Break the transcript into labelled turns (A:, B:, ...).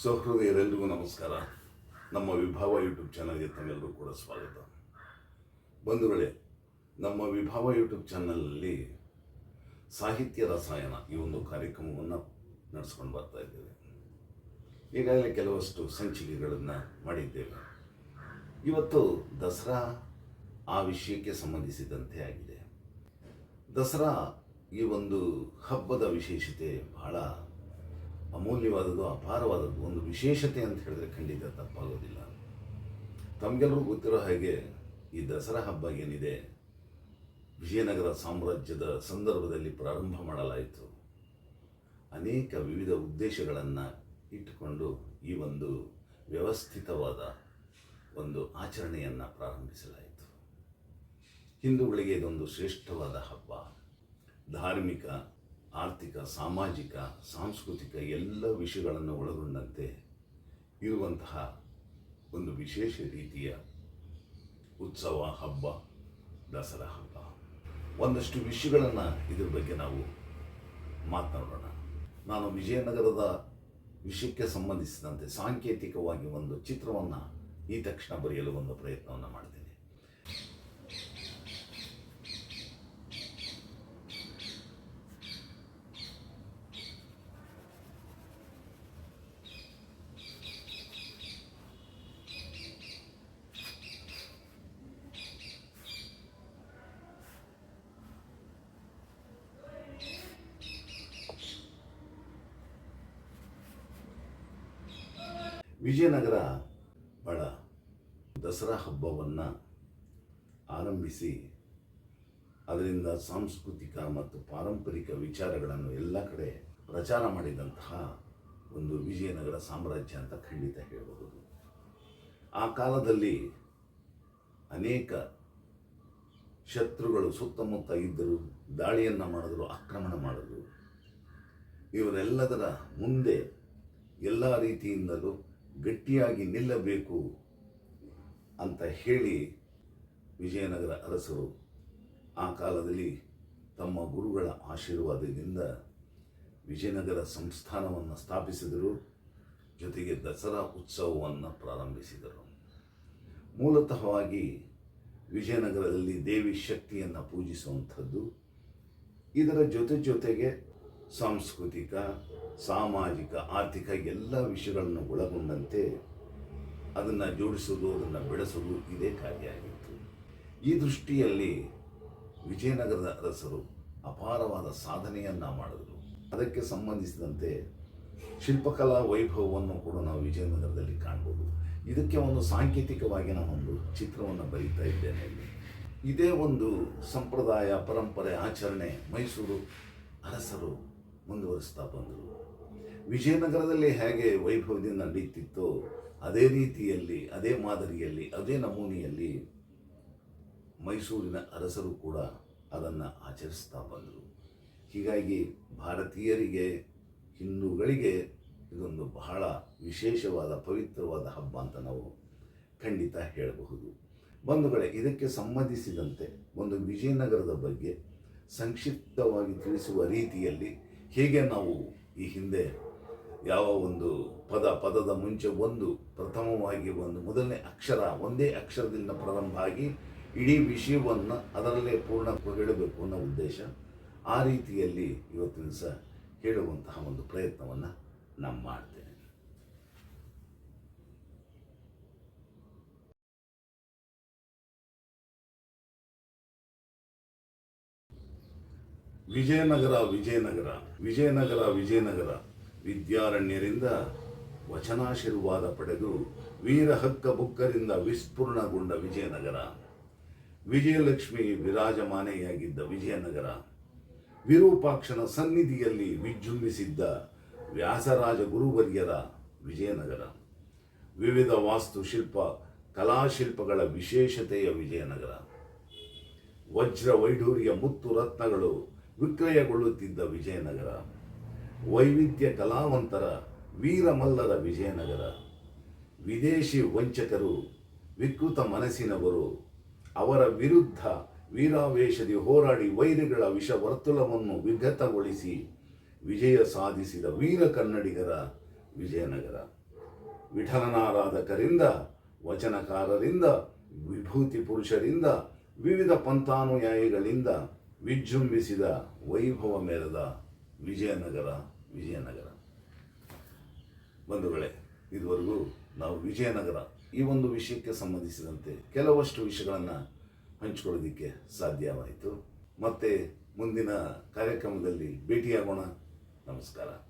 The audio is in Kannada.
A: ಸಹೃದಯರೆಲ್ಲರಿಗೂ ನಮಸ್ಕಾರ. ನಮ್ಮ ವಿಭಾವ ಯೂಟ್ಯೂಬ್ ಚಾನಲ್ಗೆ ತಮ್ಮೆಲ್ಲರೂ ಕೂಡ ಸ್ವಾಗತ. ಬಂಧುಗಳೇ, ನಮ್ಮ ವಿಭಾವ ಯೂಟ್ಯೂಬ್ ಚಾನಲ್ನಲ್ಲಿ ಸಾಹಿತ್ಯ ರಸಾಯನ ಈ ಒಂದು ಕಾರ್ಯಕ್ರಮವನ್ನು ನಡೆಸ್ಕೊಂಡು ಬರ್ತಾ ಇದ್ದೇವೆ. ಈಗಾಗಲೇ ಕೆಲವಷ್ಟು ಸಂಚಿಕೆಗಳನ್ನು ಮಾಡಿದ್ದೇವೆ. ಇವತ್ತು ದಸರಾ ಆ ವಿಷಯಕ್ಕೆ ಸಂಬಂಧಿಸಿದಂತೆ ಆಗಿದೆ. ದಸರಾ ಈ ಒಂದು ಹಬ್ಬದ ವಿಶೇಷತೆ ಬಹಳ ಅಮೂಲ್ಯವಾದದ್ದು, ಅಪಾರವಾದದ್ದು, ಒಂದು ವಿಶೇಷತೆ ಅಂತ ಹೇಳಿದ್ರೆ ಖಂಡಿತ ತಪ್ಪಾಗೋದಿಲ್ಲ. ತಮಗೆಲ್ಲರೂ ಗೊತ್ತಿರೋ ಹಾಗೆ ಈ ದಸರಾ ಹಬ್ಬ ಏನಿದೆ, ವಿಜಯನಗರ ಸಾಮ್ರಾಜ್ಯದ ಸಂದರ್ಭದಲ್ಲಿ ಪ್ರಾರಂಭ ಮಾಡಲಾಯಿತು. ಅನೇಕ ವಿವಿಧ ಉದ್ದೇಶಗಳನ್ನು ಇಟ್ಟುಕೊಂಡು ಈ ಒಂದು ವ್ಯವಸ್ಥಿತವಾದ ಒಂದು ಆಚರಣೆಯನ್ನು ಪ್ರಾರಂಭಿಸಲಾಯಿತು. ಹಿಂದೂಗಳಿಗೆ ಇದೊಂದು ಶ್ರೇಷ್ಠವಾದ ಹಬ್ಬ. ಧಾರ್ಮಿಕ ಆರ್ಥಿಕ, ಸಾಮಾಜಿಕ, ಸಾಂಸ್ಕೃತಿಕ ಎಲ್ಲ ವಿಷಯಗಳನ್ನು ಒಳಗೊಂಡಂತೆ ಇರುವಂತಹ ಒಂದು ವಿಶೇಷ ರೀತಿಯ ಉತ್ಸವ ಹಬ್ಬ, ದಸರಾ ಹಬ್ಬ. ಒಂದಷ್ಟು ವಿಷಯಗಳನ್ನು ಇದ್ರ ಬಗ್ಗೆ ನಾವು ಮಾತನಾಡೋಣ. ನಾನು ವಿಜಯನಗರದ ವಿಷಯಕ್ಕೆ ಸಂಬಂಧಿಸಿದಂತೆ ಸಾಂಕೇತಿಕವಾಗಿ ಒಂದು ಚಿತ್ರವನ್ನು ಈ ತಕ್ಷಣ ಬರೆಯಲು ಒಂದು ಪ್ರಯತ್ನವನ್ನು ಮಾಡ್ತೇನೆ. ವಿಜಯನಗರ ಬಹಳ ದಸರಾ ಹಬ್ಬವನ್ನು ಆರಂಭಿಸಿ ಅದರಿಂದ ಸಾಂಸ್ಕೃತಿಕ ಮತ್ತು ಪಾರಂಪರಿಕ ವಿಚಾರಗಳನ್ನು ಎಲ್ಲ ಕಡೆ ಪ್ರಚಾರ ಮಾಡಿದಂತಹ ಒಂದು ವಿಜಯನಗರ ಸಾಮ್ರಾಜ್ಯ ಅಂತ ಖಂಡಿತ ಹೇಳಬಹುದು. ಆ ಕಾಲದಲ್ಲಿ ಅನೇಕ ಶತ್ರುಗಳು ಸುತ್ತಮುತ್ತ ಇದ್ದರು, ದಾಳಿಯನ್ನು ಮಾಡಿದ್ರು, ಆಕ್ರಮಣ ಮಾಡಿದ್ರು. ಇವರೆಲ್ಲದರ ಮುಂದೆ ಎಲ್ಲ ರೀತಿಯಿಂದಲೂ ಗಟ್ಟಿಯಾಗಿ ನಿಲ್ಲಬೇಕು ಅಂತ ಹೇಳಿ ವಿಜಯನಗರ ಅರಸರು ಆ ಕಾಲದಲ್ಲಿ ತಮ್ಮ ಗುರುಗಳ ಆಶೀರ್ವಾದದಿಂದ ವಿಜಯನಗರ ಸಂಸ್ಥಾನವನ್ನು ಸ್ಥಾಪಿಸಿದರು. ಜೊತೆಗೆ ದಸರಾ ಉತ್ಸವವನ್ನು ಪ್ರಾರಂಭಿಸಿದರು. ಮೂಲತಃವಾಗಿ ವಿಜಯನಗರದಲ್ಲಿ ದೇವಿ ಶಕ್ತಿಯನ್ನು ಪೂಜಿಸುವಂಥದ್ದು. ಇದರ ಜೊತೆ ಜೊತೆಗೆ ಸಾಂಸ್ಕೃತಿಕ, ಸಾಮಾಜಿಕ, ಆರ್ಥಿಕ ಎಲ್ಲ ವಿಷಯಗಳನ್ನು ಒಳಗೊಂಡಂತೆ ಅದನ್ನು ಜೋಡಿಸೋದು, ಅದನ್ನು ಬೆಳೆಸೋದು ಇದೇ ಕಾರ್ಯ ಆಗಿತ್ತು. ಈ ದೃಷ್ಟಿಯಲ್ಲಿ ವಿಜಯನಗರದ ಅರಸರು ಅಪಾರವಾದ ಸಾಧನೆಯನ್ನು ಮಾಡಿದರು. ಅದಕ್ಕೆ ಸಂಬಂಧಿಸಿದಂತೆ ಶಿಲ್ಪಕಲಾ ವೈಭವವನ್ನು ಕೂಡ ನಾವು ವಿಜಯನಗರದಲ್ಲಿ ಕಾಣ್ಬೋದು. ಇದಕ್ಕೆ ಒಂದು ಸಾಂಕೇತಿಕವಾಗಿ ಒಂದು ಚಿತ್ರವನ್ನು ಬರೀತಾ ಇದ್ದೇನೆ ಇದೇ ಒಂದು ಸಂಪ್ರದಾಯ, ಪರಂಪರೆ, ಆಚರಣೆ ಮೈಸೂರು ಅರಸರು ಮುಂದುವರಿಸ್ತಾ ಬಂದರು. ವಿಜಯನಗರದಲ್ಲಿ ಹೇಗೆ ವೈಭವದಿಂದ ನಡೀತಿತ್ತೋ ಅದೇ ರೀತಿಯಲ್ಲಿ, ಅದೇ ಮಾದರಿಯಲ್ಲಿ, ಅದೇ ನಮೂನೆಯಲ್ಲಿ ಮೈಸೂರಿನ ಅರಸರು ಕೂಡ ಅದನ್ನು ಆಚರಿಸ್ತಾ ಬಂದರು. ಹೀಗಾಗಿ ಭಾರತೀಯರಿಗೆ, ಹಿಂದೂಗಳಿಗೆ ಇದೊಂದು ಬಹಳ ವಿಶೇಷವಾದ, ಪವಿತ್ರವಾದ ಹಬ್ಬ ಅಂತ ನಾವು ಖಂಡಿತ ಹೇಳಬಹುದು. ಬಂಧುಗಳೇ, ಇದಕ್ಕೆ ಸಂಬಂಧಿಸಿದಂತೆ ಒಂದು ವಿಜಯನಗರದ ಬಗ್ಗೆ ಸಂಕ್ಷಿಪ್ತವಾಗಿ ತಿಳಿಸುವ ರೀತಿಯಲ್ಲಿ ಹೇಗೆ ನಾವು ಈ ಹಿಂದೆ ಯಾವ ಒಂದು ಪದ, ಪದದ ಮುಂಚೆ ಒಂದು ಪ್ರಥಮವಾಗಿ ಒಂದು ಮೊದಲನೇ ಅಕ್ಷರ, ಒಂದೇ ಅಕ್ಷರದಿಂದ ಪ್ರಾರಂಭ ಆಗಿ ಇಡೀ ವಿಷಯವನ್ನು ಅದರಲ್ಲೇ ಪೂರ್ಣ ಹೇಳಬೇಕು ಅನ್ನೋ ಉದ್ದೇಶ, ಆ ರೀತಿಯಲ್ಲಿ ಇವತ್ತಿನ ಸಹ ಹೇಳುವಂತಹ ಒಂದು ಪ್ರಯತ್ನವನ್ನು ನಾನು ಮಾಡ್ತೇನೆ. ವಿಜಯನಗರ ವಿಜಯನಗರ ವಿಜಯನಗರ ವಿಜಯನಗರ. ವಿದ್ಯಾರಣ್ಯರಿಂದ ವಚನಾಶೀರ್ವಾದ ಪಡೆದು ವೀರ ಹಕ್ಕ ಬುಕ್ಕರಿಂದ ವಿಸ್ಫುರಣಗೊಂಡ ವಿಜಯನಗರ. ವಿಜಯಲಕ್ಷ್ಮಿ ವಿರಾಜಮಾನೆಯಾಗಿದ್ದ ವಿಜಯನಗರ. ವಿರೂಪಾಕ್ಷನ ಸನ್ನಿಧಿಯಲ್ಲಿ ವಿಜೃಂಭಿಸಿದ್ದ ವ್ಯಾಸರಾಜ ಗುರುವರ್ಯರ ವಿಜಯನಗರ. ವಿವಿಧ ವಾಸ್ತುಶಿಲ್ಪ, ಕಲಾಶಿಲ್ಪಗಳ ವಿಶೇಷತೆಯ ವಿಜಯನಗರ. ವಜ್ರ ವೈಢೂರ್ಯ ಮುತ್ತು ರತ್ನಗಳು ವಿಕ್ರಯಗೊಳ್ಳುತ್ತಿದ್ದ ವಿಜಯನಗರ, ವೈವಿಧ್ಯ ಕಲಾವಂತರ ವೀರಮಲ್ಲದ ವಿಜಯನಗರ, ವಿದೇಶಿ ವಂಚಕರು ವಿಕೃತ ಮನಸ್ಸಿನವರು, ಅವರ ವಿರುದ್ಧ ವೀರಾವೇಶದಿ ಹೋರಾಡಿ ವೈರಿಗಳ ವಿಷವರ್ತುಲವನ್ನು ವಿಘತಗೊಳಿಸಿ ವಿಜಯ ಸಾಧಿಸಿದ ವೀರ ಕನ್ನಡಿಗರ ವಿಜಯನಗರ. ವಿಠಲನಾರಾಧಕರಿಂದ, ವಚನಕಾರರಿಂದ, ವಿಭೂತಿ ಪುರುಷರಿಂದ, ವಿವಿಧ ಪಂಥಾನುಯಾಯಿಗಳಿಂದ ವಿಜೃಂಭಿಸಿದ ವೈಭವ ಮೇರದ ವಿಜಯನಗರ ವಿಜಯನಗರ. ಬಂಧುಗಳೇ, ಇದುವರೆಗೂ ನಾವು ವಿಜಯನಗರ ಈ ಒಂದು ವಿಷಯಕ್ಕೆ ಸಂಬಂಧಿಸಿದಂತೆ ಕೆಲವಷ್ಟು ವಿಷಯಗಳನ್ನು ಹಂಚಿಕೊಳ್ಳೋದಕ್ಕೆ ಸಾಧ್ಯವಾಯಿತು. ಮತ್ತೆ ಮುಂದಿನ ಕಾರ್ಯಕ್ರಮದಲ್ಲಿ ಭೇಟಿಯಾಗೋಣ. ನಮಸ್ಕಾರ.